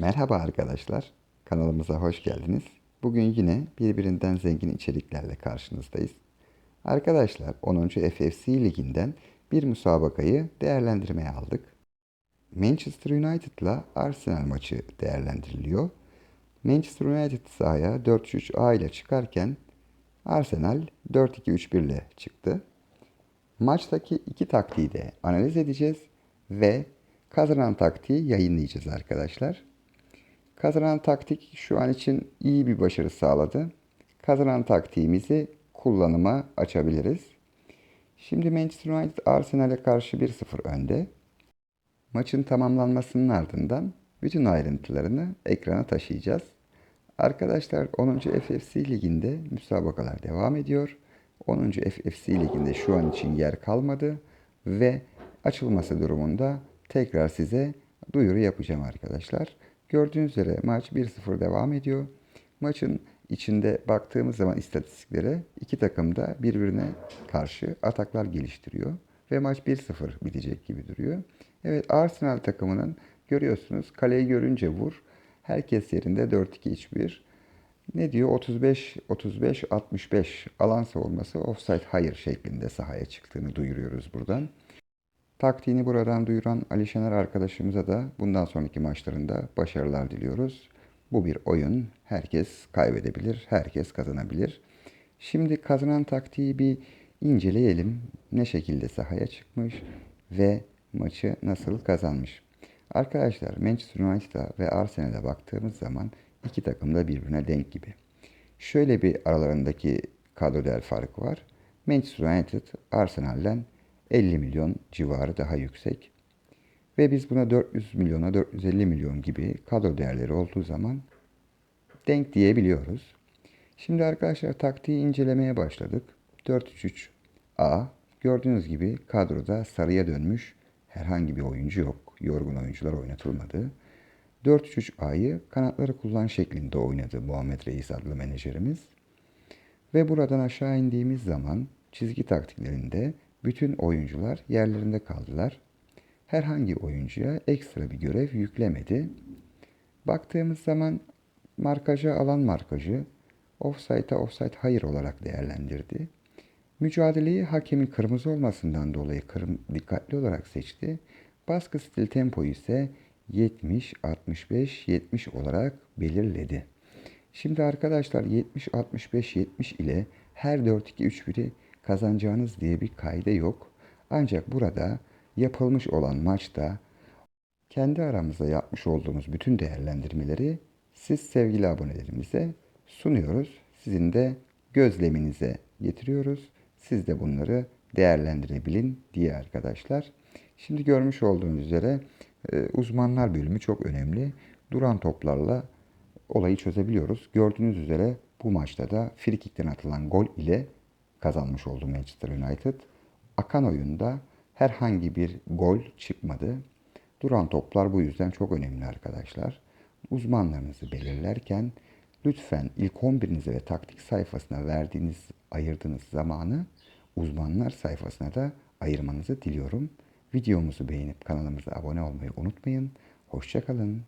Merhaba arkadaşlar, kanalımıza hoş geldiniz. Bugün yine birbirinden zengin içeriklerle karşınızdayız. Arkadaşlar 10. FFC liginden bir müsabakayı değerlendirmeye aldık. Manchester United'la Arsenal maçı değerlendiriliyor. Manchester United sahaya 4-3-3 ile çıkarken Arsenal 4-2-3-1 ile çıktı. Maçtaki iki taktiği de analiz edeceğiz ve kazanan taktiği yayınlayacağız arkadaşlar. Kazanan taktik şu an için iyi bir başarı sağladı. Kazanan taktiğimizi kullanıma açabiliriz. Şimdi Manchester United Arsenal'e karşı 1-0 önde. Maçın tamamlanmasının ardından bütün ayrıntılarını ekrana taşıyacağız. Arkadaşlar 10. FFC liginde müsabakalar devam ediyor. 10. FFC liginde şu an için yer kalmadı ve açılması durumunda tekrar size duyuru yapacağım arkadaşlar. Gördüğünüz üzere maç 1-0 devam ediyor. Maçın içinde baktığımız zaman istatistiklere iki takım da birbirine karşı ataklar geliştiriyor. Ve maç 1-0 bitecek gibi duruyor. Evet Arsenal takımının görüyorsunuz kaleyi görünce vur. Herkes yerinde 4-2-3-1. Ne diyor? 35 35 65 alan savunması offside hayır şeklinde sahaya çıktığını duyuruyoruz buradan. Taktiğini buradan duyuran Ali Şener arkadaşımıza da bundan sonraki maçlarında başarılar diliyoruz. Bu bir oyun. Herkes kaybedebilir, herkes kazanabilir. Şimdi kazanan taktiği bir inceleyelim. Ne şekilde sahaya çıkmış ve maçı nasıl kazanmış. Arkadaşlar Manchester United'a ve Arsenal'e baktığımız zaman iki takım da birbirine denk gibi. Şöyle bir aralarındaki kadro değer farkı var. Manchester United Arsenal'den 50 milyon civarı daha yüksek. Ve biz buna 400 milyona 450 milyon gibi kadro değerleri olduğu zaman denk diyebiliyoruz. Şimdi arkadaşlar taktiği incelemeye başladık. 4-3-3-A gördüğünüz gibi kadroda sarıya dönmüş herhangi bir oyuncu yok. Yorgun oyuncular oynatılmadı. 4-3-3-A'yı kanatları kullan şeklinde oynadı Muhammed Reis adlı menajerimiz. Ve buradan aşağı indiğimiz zaman çizgi taktiklerinde bütün oyuncular yerlerinde kaldılar. Herhangi oyuncuya ekstra bir görev yüklemedi. Baktığımız zaman markaja alan markajı offside'a offside hayır olarak değerlendirdi. Mücadeleyi hakemin kırmızı olmasından dolayı kırm dikkatli olarak seçti. Baskı stil tempoyu ise 70 65 70 olarak belirledi. Şimdi arkadaşlar 70 65 70 ile her 4 2 3 1'i kazanacağınız diye bir kaide yok. Ancak burada yapılmış olan maçta kendi aramızda yapmış olduğumuz bütün değerlendirmeleri siz sevgili abonelerimize sunuyoruz. Sizin de gözleminize getiriyoruz. Siz de bunları değerlendirebilin diye arkadaşlar. Şimdi görmüş olduğunuz üzere e, uzmanlar bölümü çok önemli. Duran toplarla olayı çözebiliyoruz. Gördüğünüz üzere bu maçta da frikikten atılan gol ile kazanmış oldu Manchester United. Akan oyunda herhangi bir gol çıkmadı. Duran toplar bu yüzden çok önemli arkadaşlar. Uzmanlarınızı belirlerken lütfen ilk 11'inize ve taktik sayfasına verdiğiniz, ayırdığınız zamanı uzmanlar sayfasına da ayırmanızı diliyorum. Videomuzu beğenip kanalımıza abone olmayı unutmayın. Hoşçakalın.